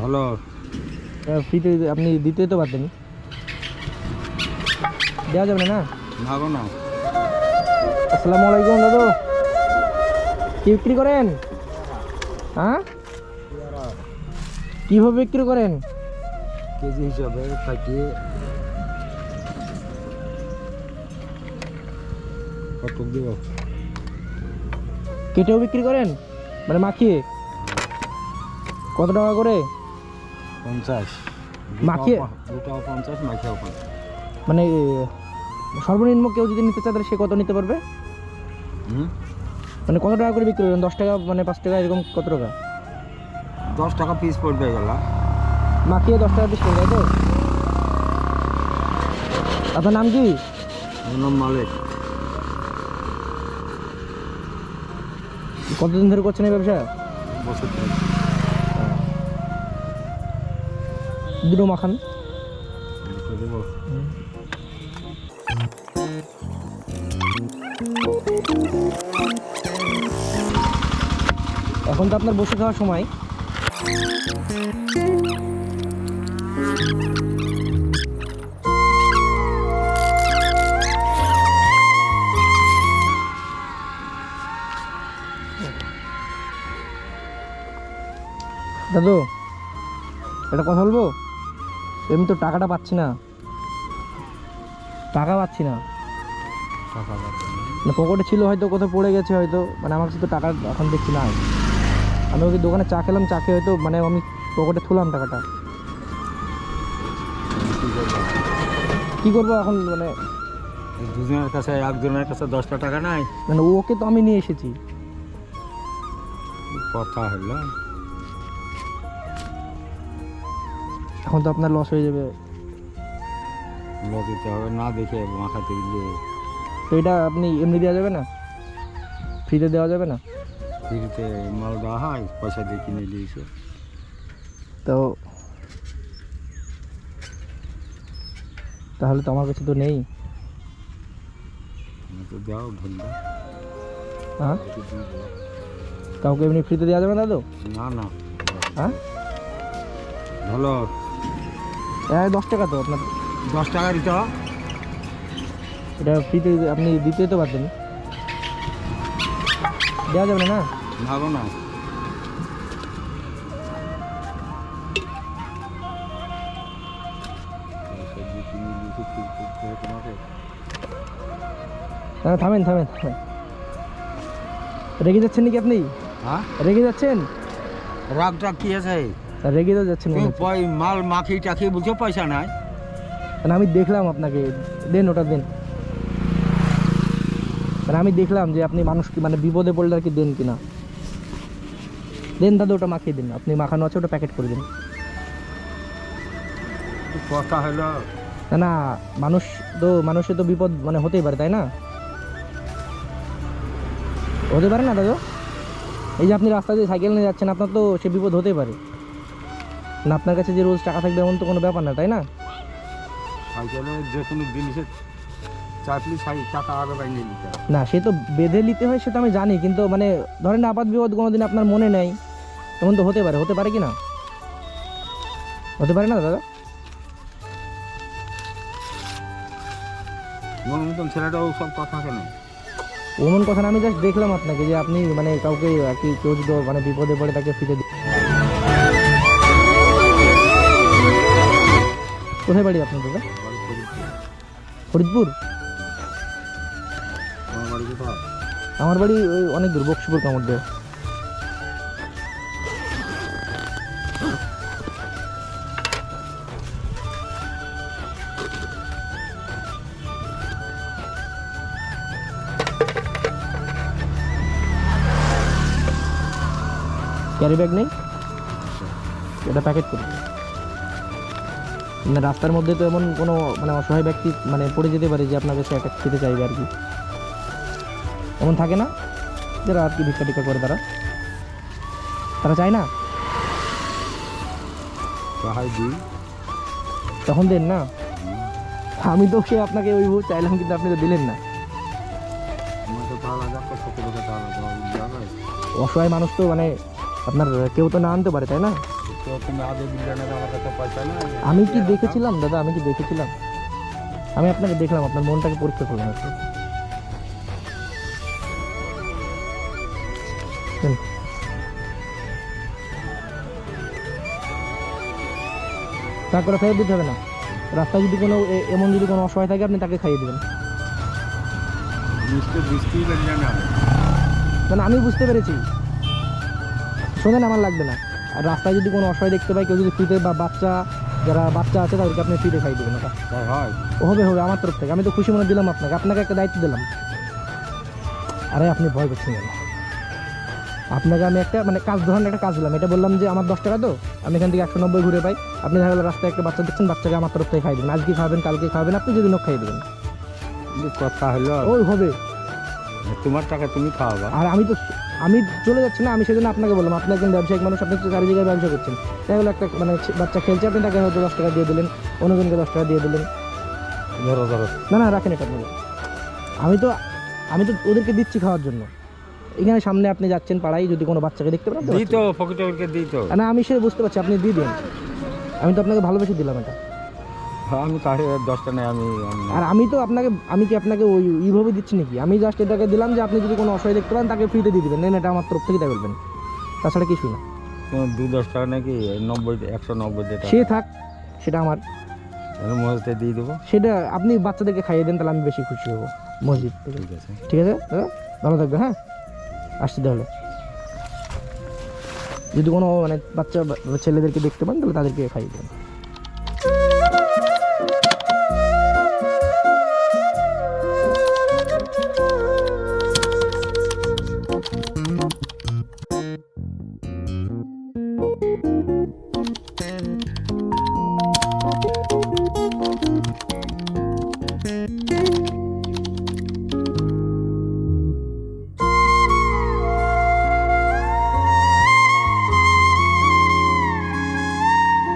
ভালো। ফ্রিতে আপনি দিতে তো পারতেন। দেওয়া যাবে না গো না। আসসালামু আলাইকুম দাদু। কি বিক্রি করেন? হ্যাঁ? কীভাবে বিক্রি করেন? কেজি হিসাবে থাকি। কত দিব? কেটেও বিক্রি করেন? মানে মাখিয়ে? কত টাকা করে? পঞ্চাশ। মাখিয়ে? দুটাও পঞ্চাশ মাখিয়েও পঞ্চাশ। মানে সর্বনিম্ন কেউ যদি নিতে চায় তাহলে সে কত নিতে পারবে? মানে কত টাকা করে বিক্রি করেন দশ টাকা মানে পাঁচ টাকা এরকম কত টাকা? দশ টাকা পিস পড়বে গেলা মাখিয়ে দশ টাকা পিস তাই তো? আপনার নাম কি? নাম মালিক। কতদিন ধরে করছেন এই ব্যবসা? বছর ধরে। দুটো মাখান এখন তো আপনার বসে খাওয়ার সময় দাদু একটা কথা বলব এমনি তো টাকাটা পাচ্ছি না। টাকা পাচ্ছি না। মানে পকেটে ছিল হয়তো কোথাও পড়ে গেছে হয়তো। মানে আমার কাছে তো টাকা এখন দেখছি না আমি ওকে দোকানে চা খেলাম চা খেয়ে হয়তো মানে আমি পকেটে তুলাম টাকাটা। কি করব? এখন মানে? দুজনের কাছে একজনের কাছে দশটা টাকা নাই। মানে ওকে তো আমি নিয়ে এসেছি। কথা হলো। এখন তো আপনার লস হয়ে যাবে। লস দিতে হবে না দেখে মাখাতে গিয়ে তো এটা আপনি এমনি দেওয়া যাবে না? ফ্রিতে দেওয়া যাবে না? ফ্রিতে মাল দেওয়া হয় পয়সা দিয়ে কিনে দিয়েছে। তো তাহলে তো আমার কাছে তো নেই। তো দাও হ্যাঁ? কাউকে এমনি ফ্রিতে দেওয়া যাবে না তো? না না। হ্যাঁ? ভালো হ্যাঁ দশ টাকা তো আপনার। দশ টাকা দিতে হবে? এটা ফ্রিতে আপনি দিতে তো পারতেন দেওয়া যাবে না গো না। থামেন থামেন থামেন। রেগে যাচ্ছেন নাকি আপনি? হ্যাঁ? রেগে যাচ্ছেন? রাগ টাগ কি আছে? রেগে তো যাচ্ছেন মাল মাখি টাখি বলছো পয়সা নাই। মানে আমি দেখলাম আপনাকে দেন ওটা দেন। মানে আমি দেখলাম যে আপনি মানুষ কি মানে বিপদে পড়লে আর কি দেন কিনা। দেন দাদা ওটা মাখিয়ে দিন। আপনি মাখানো আছে ওটা প্যাকেট করে দিন। কথা হলো? না না মানুষ তো মানুষের তো বিপদ মানে হতেই পারে তাই না? হতে পারে না দাদু? এই যে আপনি রাস্তা দিয়ে সাইকেল নিয়ে যাচ্ছেন আপনার তো সে বিপদ হতেই পারে। না আপনার কাছে যে রোজ টাকা থাকবে এমন তো কোনো ব্যাপার না তাই না? সাইকেলে যে কোনো জিনিসের সাই টাকা নিতে না সে তো বেঁধে নিতে হয় সেটা আমি জানি কিন্তু মানে ধরেন আপাত বিপদ কোনোদিন আপনার মনে নেই এমন তো হতে পারে হতে পারে কি না? হতে পারে না দাদা? মন মতন ছেলেটাও সব কথা কেন। ওমন কথা না আমি জাস্ট দেখলাম আপনাকে যে আপনি মানে কাউকে আর কি কেউ যদি মানে বিপদে পড়ে তাকে ফিরে কোথায় বাড়ি আপনার দাদা? ফরিদপুর। আমার বাড়ি ওই অনেক দূর, বক্সিপুর কামড় দেয়। ক্যারি ব্যাগ নেই? এটা প্যাকেট করে রাস্তার মধ্যে তো এমন কোনো মানে অসহায় ব্যক্তি মানে পড়ে যেতে পারে যে আপনার কাছে একটা খেতে চাইবে আর কি। এমন থাকে না? যারা আর কি ভিক্ষা টিক্ষা করে তারা। তারা চায় না? তখন দেন না? আমি তো সে আপনাকে ওই চাইলাম কিন্তু আপনি তো দিলেন না। অসহায় মানুষ তো মানে আপনার কেউ তো না আনতে পারে তাই না? তো তুমি আগে আমার কাছে পয়সা না আমি কি দেখেছিলাম দাদা? আমি কি দেখেছিলাম? আমি আপনাকে দেখলাম আপনার মনটাকে পরীক্ষা করলাম হুম। টাকা করে ফেরত দিতে হবে না। রাস্তায় যদি কোনো এমন যদি কোনো অসহায় থাকে আপনি তাকে খাইয়ে দেবেন। মানে আমি বুঝতে পেরেছি। শোনেন আমার লাগবে না। আর রাস্তায় যদি কোনো অসহায় দেখতে পাই কেউ যদি ফ্রিতে বা বাচ্চা যারা বাচ্চা আছে তাদেরকে আপনি ফ্রিতে খাই দেবেন ওটা। হয়। ও হবে হবে আমার তরফ থেকে। আমি তো খুশি মনে দিলাম আপনাকে। আপনাকে একটা দায়িত্ব দিলাম। আরে আপনি ভয় করছেন কেন? আপনাকে আমি একটা মানে কাজ ধরনের একটা কাজ দিলাম। এটা বললাম যে আমার দশ টাকা তো আমি এখান থেকে একশো নব্বই ঘুরে পাই। আপনি দেখা গেলো রাস্তায় একটা বাচ্চা দেখছেন বাচ্চাকে আমার তরফ থেকে খাই দেবেন। আজকে খাবেন কালকে খাবেন আপনি যদি খাই দেবেন। কথা হলো। ওই হবে। তোমার টাকা তুমি খাওয়াবা। আর আমি তো আমি চলে যাচ্ছি না আমি সেজন্য আপনাকে বললাম। আপনি একজন ব্যবসায়িক মানুষ আপনি চারি জায়গায় ব্যবসা করছেন। তাই হলো একটা মানে বাচ্চা খেলছে আপনি তাকে হয়তো দশ টাকা দিয়ে দিলেন অন্যজনকে দশ টাকা দিয়ে দিলেন। না না রাখেন এটা আপনি আমি তো আমি তো ওদেরকে দিচ্ছি খাওয়ার জন্য। এখানে সামনে আপনি যাচ্ছেন পাড়ায় যদি কোনো বাচ্চাকে দেখতে পারেন না আমি সে বুঝতে পারছি আপনি দিয়ে দিন। আমি তো আপনাকে ভালোবেসে দিলাম এটা। আমি কাছে দশটা নেই আমি আর আমি তো আপনাকে আমি কি আপনাকে ওই এইভাবে দিচ্ছি নাকি? আমি জাস্ট এটাকে দিলাম যে আপনি যদি কোনো অসহায় দেখতে পান তাকে ফ্রিতে দিয়ে দিবেন। নেন এটা আমার তরফ থেকে তাই বলবেন তাছাড়া কিছুই না। দু দশ টাকা নাকি নব্বই একশো নব্বই টাকা সে থাক সেটা আমার। আমি মহিলাতে দিয়ে দেবো। সেটা আপনি বাচ্চাদেরকে খাইয়ে দেন তাহলে আমি বেশি খুশি হব। মসজিদ। ঠিক আছে। ঠিক আছে? দাদা ভালো থাকবে হ্যাঁ? আসছি তাহলে। যদি কোনো মানে বাচ্চা ছেলেদেরকে দেখতে পান তাহলে তাদেরকে খাইয়ে দেন।